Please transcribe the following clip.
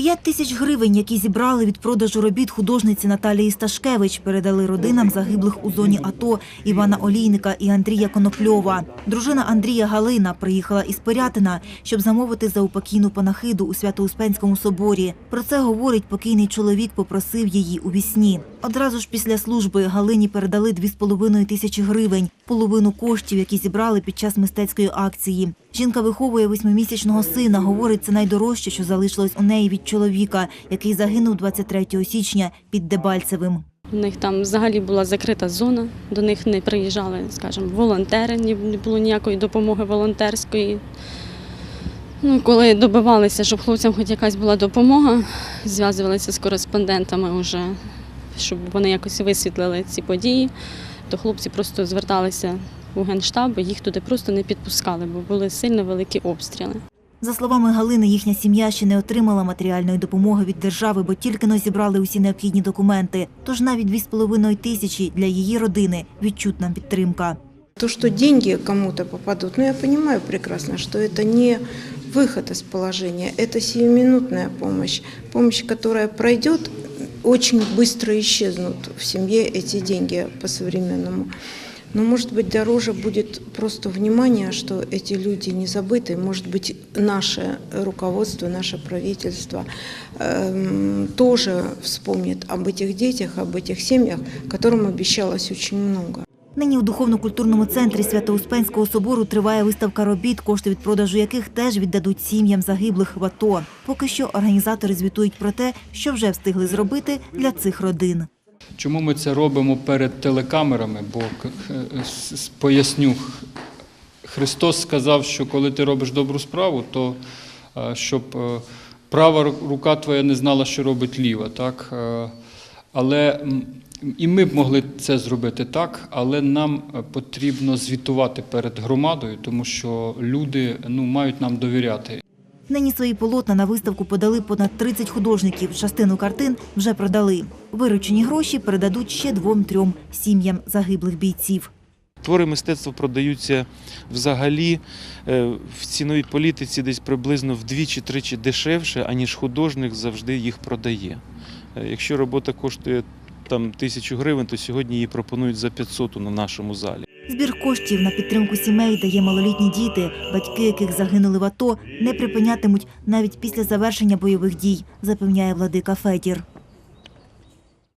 П'ять тисяч гривень, які зібрали від продажу робіт художниці Наталії Сташкевич, передали родинам загиблих у зоні АТО Івана Олійника і Андрія Конопльова. Дружина Андрія Галина приїхала із Пирятина, щоб замовити заупокійну панахиду у Свято-Успенському соборі. Про це говорить покійний чоловік, попросив її у вісні. Одразу ж після служби Галині передали дві з половиною тисячі гривень, половину коштів, які зібрали під час мистецької акції. Жінка виховує восьмимісячного сина. Говорить, це найдорожче, що залишилось у неї від чоловіка, який загинув 23 січня під Дебальцевим. У них там взагалі була закрита зона, до них не приїжджали, скажімо, волонтери, не було ніякої допомоги волонтерської. Ну, коли добивалися, щоб хлопцям хоч якась була допомога, зв'язувалися з кореспондентами вже, щоб вони якось висвітлили ці події, то хлопці просто зверталися у генштаб, і їх туди просто не підпускали, бо були сильно великі обстріли. За словами Галини, їхня сім'я ще не отримала матеріальної допомоги від держави, бо тільки но зібрали усі необхідні документи. Тож навіть 2,5 тисячі для її родини відчутна підтримка. То, что деньги кому-то попадут, ну я понимаю прекрасно, что это не выход из положения, это сиюминутная помощь. Помощь, которая пройдет, очень быстро исчезнут в семье эти деньги по-современному. Но, может быть, дороже будет просто внимание, что эти люди не забыты. Может быть, наше руководство, наше правительство эм, тоже вспомнит об этих детях, об этих семьях, которым обещалось очень много. Нині у духовно-культурному центрі Свято-Успенського собору триває виставка робіт, кошти від продажу яких теж віддадуть сім'ям загиблих в АТО. Поки що організатори звітують про те, що вже встигли зробити для цих родин. Чому ми це робимо перед телекамерами? Бо е, с- поясню, Христос сказав, що коли ти робиш добру справу, то е, щоб е, права рука твоя не знала, що робить ліва. Так? Е, Але і ми б могли це зробити так, але нам е, потрібно звітувати перед громадою, тому що люди ну, мають нам довіряти. Нині свої полотна на виставку подали понад 30 художників. Частину картин вже продали. Виручені гроші передадуть ще двом-трьом сім'ям загиблих бійців. Твори мистецтва продаються взагалі е, в ціновій політиці десь приблизно вдвічі-тричі дешевше, аніж художник завжди їх продає. Е, Якщо робота коштує там тисячу гривень, то сьогодні її пропонують за 500 на нашому залі. Збір коштів на підтримку сімей дає малолітні діти, батьки яких загинули в АТО, не припинятимуть навіть після завершення бойових дій, запевняє владика Федір.